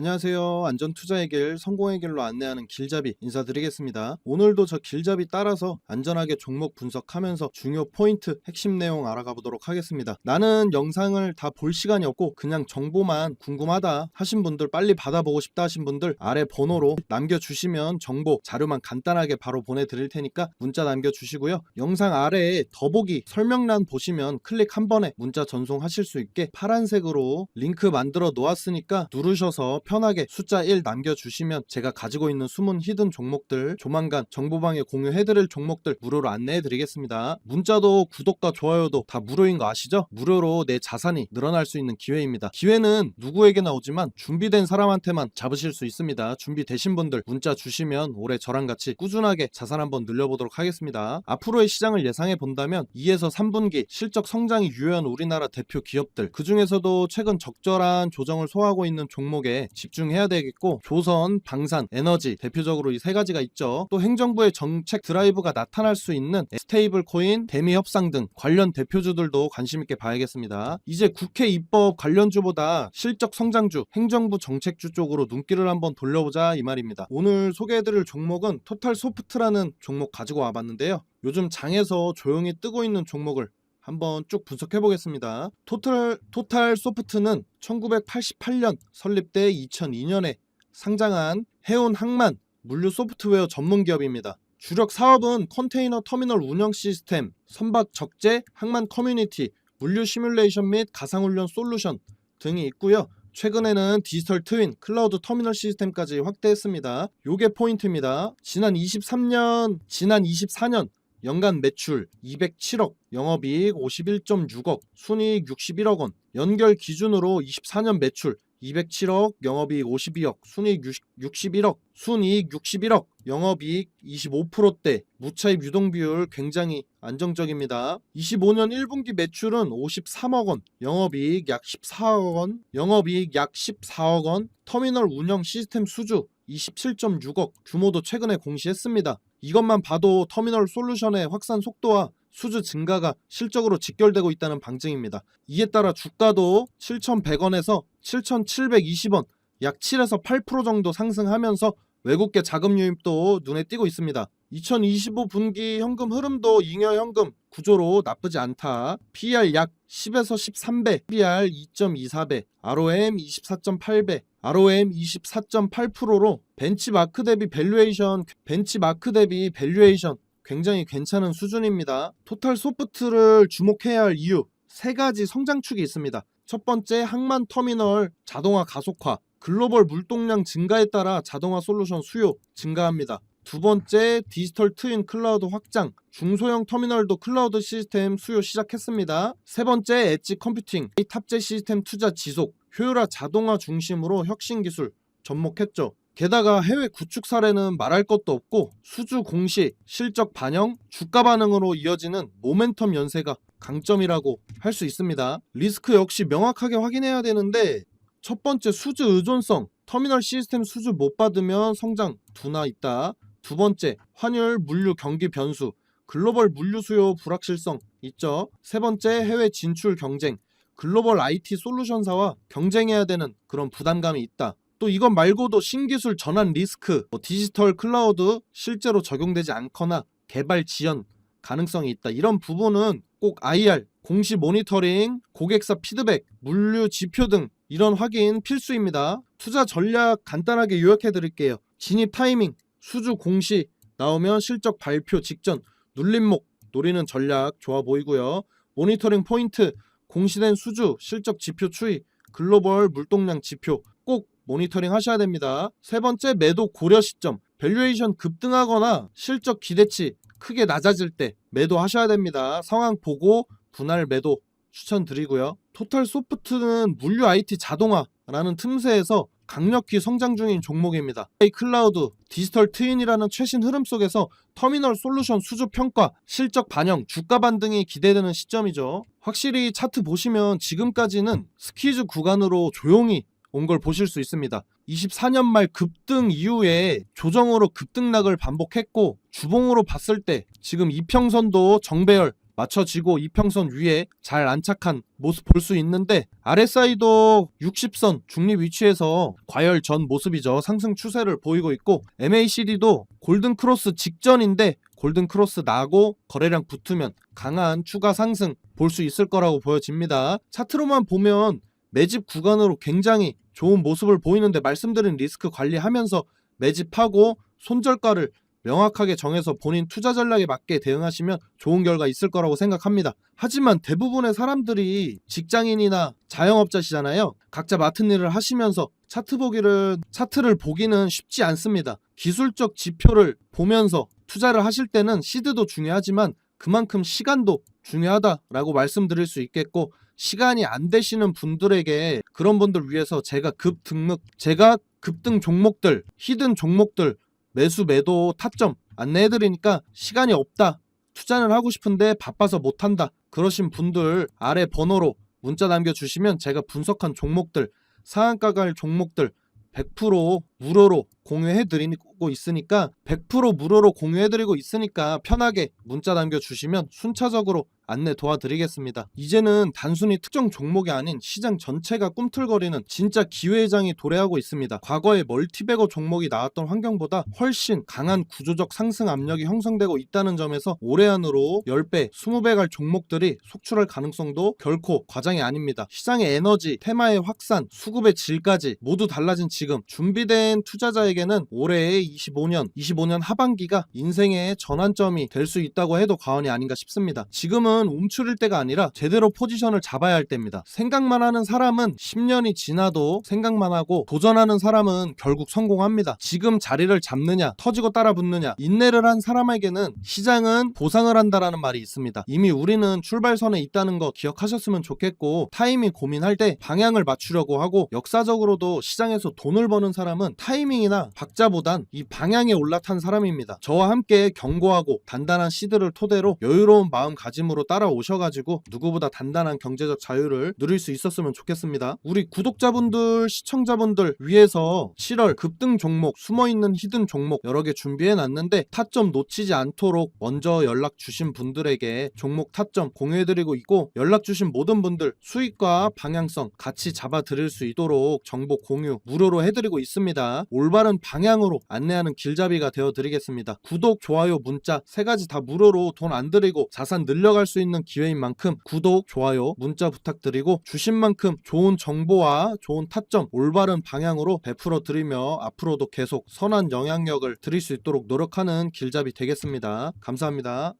안녕하세요. 안전 투자의 길, 성공의 길로 안내하는 길잡이 인사드리겠습니다. 오늘도 저 길잡이 따라서 안전하게 종목 분석하면서 중요 포인트, 핵심 내용 알아가 보도록 하겠습니다. 나는 영상을 다 볼 시간이 없고 그냥 정보만 궁금하다 하신 분들 빨리 받아보고 싶다 하신 분들 아래 번호로 남겨주시면 정보, 자료만 간단하게 바로 보내드릴 테니까 문자 남겨주시고요. 영상 아래에 더보기 설명란 보시면 클릭 한 번에 문자 전송하실 수 있게 파란색으로 링크 만들어 놓았으니까 누르셔서 편하게 숫자 1 남겨주시면 제가 가지고 있는 숨은 히든 종목들 조만간 정보방에 공유해드릴 종목들 무료로 안내해드리겠습니다. 문자도 구독과 좋아요도 다 무료인 거 아시죠? 무료로 내 자산이 늘어날 수 있는 기회입니다. 기회는 누구에게나 오지만 준비된 사람한테만 잡으실 수 있습니다. 준비되신 분들 문자 주시면 올해 저랑 같이 꾸준하게 자산 한번 늘려보도록 하겠습니다. 앞으로의 시장을 예상해 본다면 2에서 3분기 실적 성장이 유효한 우리나라 대표 기업들 그 중에서도 최근 적절한 조정을 소화하고 있는 종목에 집중해야 되겠고 조선, 방산, 에너지 대표적으로 이 세 가지가 있죠. 또 행정부의 정책 드라이브가 나타날 수 있는 스테이블 코인, 대미 협상 등 관련 대표주들도 관심 있게 봐야겠습니다. 이제 국회 입법 관련주보다 실적 성장주, 행정부 정책주 쪽으로 눈길을 한번 돌려보자 이 말입니다. 오늘 소개해드릴 종목은 토탈 소프트라는 종목 가지고 와봤는데요. 요즘 장에서 조용히 뜨고 있는 종목을 한번 쭉 분석해 보겠습니다. 토탈 토탈 소프트는 1988년 설립돼 2002년에 상장한 해운 항만 물류 소프트웨어 전문 기업입니다. 주력 사업은 컨테이너 터미널 운영 시스템, 선박 적재, 항만 커뮤니티, 물류 시뮬레이션 및 가상훈련 솔루션 등이 있고요. 최근에는 디지털 트윈, 클라우드 터미널 시스템까지 확대했습니다. 요게 포인트입니다. 지난 23년, 지난 24년 연간 매출 207억, 영업이익 51.6억, 순이익 61억 원, 연결 기준으로 24년 매출 207억, 영업이익 52억, 순이익 61억, 순이익 61억, 영업이익 25%대, 무차입 유동 비율 굉장히 안정적입니다. 25년 1분기 매출은 53억 원, 영업이익 약 14억 원, 영업이익 약 14억 원, 터미널 운영 시스템 수주 27.6억, 규모도 최근에 공시했습니다. 이것만 봐도 터미널 솔루션의 확산 속도와 수주 증가가 실적으로 직결되고 있다는 방증입니다. 이에 따라 주가도 7,100원에서 7,720원, 약 7에서 8% 정도 상승하면서 외국계 자금 유입도 눈에 띄고 있습니다. 2025 분기 현금 흐름도 잉여 현금 구조로 나쁘지 않다. PER 약 10에서 13배, PBR 2.24배, ROM 24.8배, ROM 24.8%로 벤치마크 대비 밸류에이션, 벤치마크 대비 밸류에이션 굉장히 괜찮은 수준입니다. 토탈 소프트를 주목해야 할 이유 세 가지 성장축이 있습니다. 첫 번째 항만 터미널 자동화 가속화, 글로벌 물동량 증가에 따라 자동화 솔루션 수요 증가합니다. 두 번째 디지털 트윈 클라우드 확장, 중소형 터미널도 클라우드 시스템 수요 시작했습니다. 세 번째 엣지 컴퓨팅, 탑재 시스템 투자 지속, 효율화 자동화 중심으로 혁신 기술 접목했죠. 게다가 해외 구축 사례는 말할 것도 없고 수주 공시, 실적 반영, 주가 반응으로 이어지는 모멘텀 연세가 강점이라고 할 수 있습니다. 리스크 역시 명확하게 확인해야 되는데 첫 번째 수주 의존성, 터미널 시스템 수주 못 받으면 성장 둔화 있다. 두 번째 환율 물류 경기 변수, 글로벌 물류 수요 불확실성 있죠. 세 번째 해외 진출 경쟁, 글로벌 IT 솔루션사와 경쟁해야 되는 그런 부담감이 있다. 또 이것 말고도 신기술 전환 리스크, 뭐 디지털 클라우드 실제로 적용되지 않거나 개발 지연 가능성이 있다. 이런 부분은 꼭 IR, 공시 모니터링, 고객사 피드백, 물류 지표 등 이런 확인 필수입니다. 투자 전략 간단하게 요약해 드릴게요. 진입 타이밍, 수주 공시 나오면 실적 발표 직전 눌림목 노리는 전략 좋아 보이고요. 모니터링 포인트, 공시된 수주, 실적 지표 추이, 글로벌 물동량 지표 꼭 모니터링 하셔야 됩니다. 세 번째 매도 고려 시점, 밸류에이션 급등하거나 실적 기대치 크게 낮아질 때 매도 하셔야 됩니다. 상황 보고 분할 매도 추천드리고요. 토탈 소프트는 물류 IT 자동화라는 틈새에서 강력히 성장 중인 종목입니다. AI 클라우드, 디지털 트윈이라는 최신 흐름 속에서 터미널 솔루션 수주 평가, 실적 반영, 주가 반등이 기대되는 시점이죠. 확실히 차트 보시면 지금까지는 스키즈 구간으로 조용히 온 걸 보실 수 있습니다. 24년 말 급등 이후에 조정으로 급등락을 반복했고 주봉으로 봤을 때 지금 이평선도 정배열 맞춰지고 이평선 위에 잘 안착한 모습 볼 수 있는데 RSI도 60선 중립 위치에서 과열 전 모습이죠. 상승 추세를 보이고 있고 MACD도 골든 크로스 직전인데 골든 크로스 나고 거래량 붙으면 강한 추가 상승 볼 수 있을 거라고 보여집니다. 차트로만 보면 매집 구간으로 굉장히 좋은 모습을 보이는데 말씀드린 리스크 관리하면서 매집하고 손절가를 명확하게 정해서 본인 투자 전략에 맞게 대응하시면 좋은 결과 있을 거라고 생각합니다. 하지만 대부분의 사람들이 직장인이나 자영업자시잖아요. 각자 맡은 일을 하시면서 차트 보기를 차트를 보기는 쉽지 않습니다. 기술적 지표를 보면서 투자를 하실 때는 시드도 중요하지만 그만큼 시간도 중요하다라고 말씀드릴 수 있겠고 시간이 안 되시는 분들에게 그런 분들 위해서 제가 급 등록 제가 급등 종목들 히든 종목들 매수 매도 타점 안내해 드리니까 시간이 없다. 투자를 하고 싶은데 바빠서 못 한다. 그러신 분들 아래 번호로 문자 남겨 주시면 제가 분석한 종목들 상한가 갈 종목들 100% 무료로 공유해 드리고 있으니까 100% 무료로 공유해 드리고 있으니까 편하게 문자 남겨 주시면 순차적으로 안내 도와드리겠습니다. 이제는 단순히 특정 종목이 아닌 시장 전체가 꿈틀거리는 진짜 기회장이 도래하고 있습니다. 과거에 멀티베거 종목이 나왔던 환경보다 훨씬 강한 구조적 상승 압력이 형성되고 있다는 점에서 올해 안으로 10배, 20배 갈 종목들이 속출할 가능성도 결코 과장이 아닙니다. 시장의 에너지, 테마의 확산, 수급의 질까지 모두 달라진 지금 준비된 투자자에게는 올해의 25년, 25년 하반기가 인생의 전환점이 될 수 있다고 해도 과언이 아닌가 싶습니다. 지금은 움츠릴 때가 아니라 제대로 포지션을 잡아야 할 때입니다. 생각만 하는 사람은 10년이 지나도 생각만 하고 도전하는 사람은 결국 성공합니다. 지금 자리를 잡느냐, 터지고 따라 붙느냐, 인내를 한 사람에게는 시장은 보상을 한다라는 말이 있습니다. 이미 우리는 출발선에 있다는 거 기억하셨으면 좋겠고 타이밍 고민할 때 방향을 맞추려고 하고 역사적으로도 시장에서 돈을 버는 사람은 타이밍이나 박자보단 이 방향에 올라탄 사람입니다. 저와 함께 견고하고 단단한 시드를 토대로 여유로운 마음가짐으로 따라오셔가지고 누구보다 단단한 경제적 자유를 누릴 수 있었으면 좋겠습니다. 우리 구독자분들, 시청자분들 위해서 7월 급등 종목, 숨어있는 히든 종목 여러 개 준비해 놨는데 타점 놓치지 않도록 먼저 연락 주신 분들에게 종목 타점 공유해드리고 있고 연락 주신 모든 분들 수익과 방향성 같이 잡아 드릴 수 있도록 정보 공유 무료로 해드리고 있습니다. 올바른 방향으로 안내하는 길잡이가 되어 드리겠습니다. 구독, 좋아요, 문자 세 가지 다 무료로 돈안 들이고 자산 늘려갈 수 있는 기회인 만큼 구독, 좋아요, 문자 부탁드리고 주신 만큼 좋은 정보와 좋은 타점, 올바른 방향으로 베풀어 드리며 앞으로도 계속 선한 영향력을 드릴 수 있도록 노력하는 길잡이 되겠습니다. 감사합니다.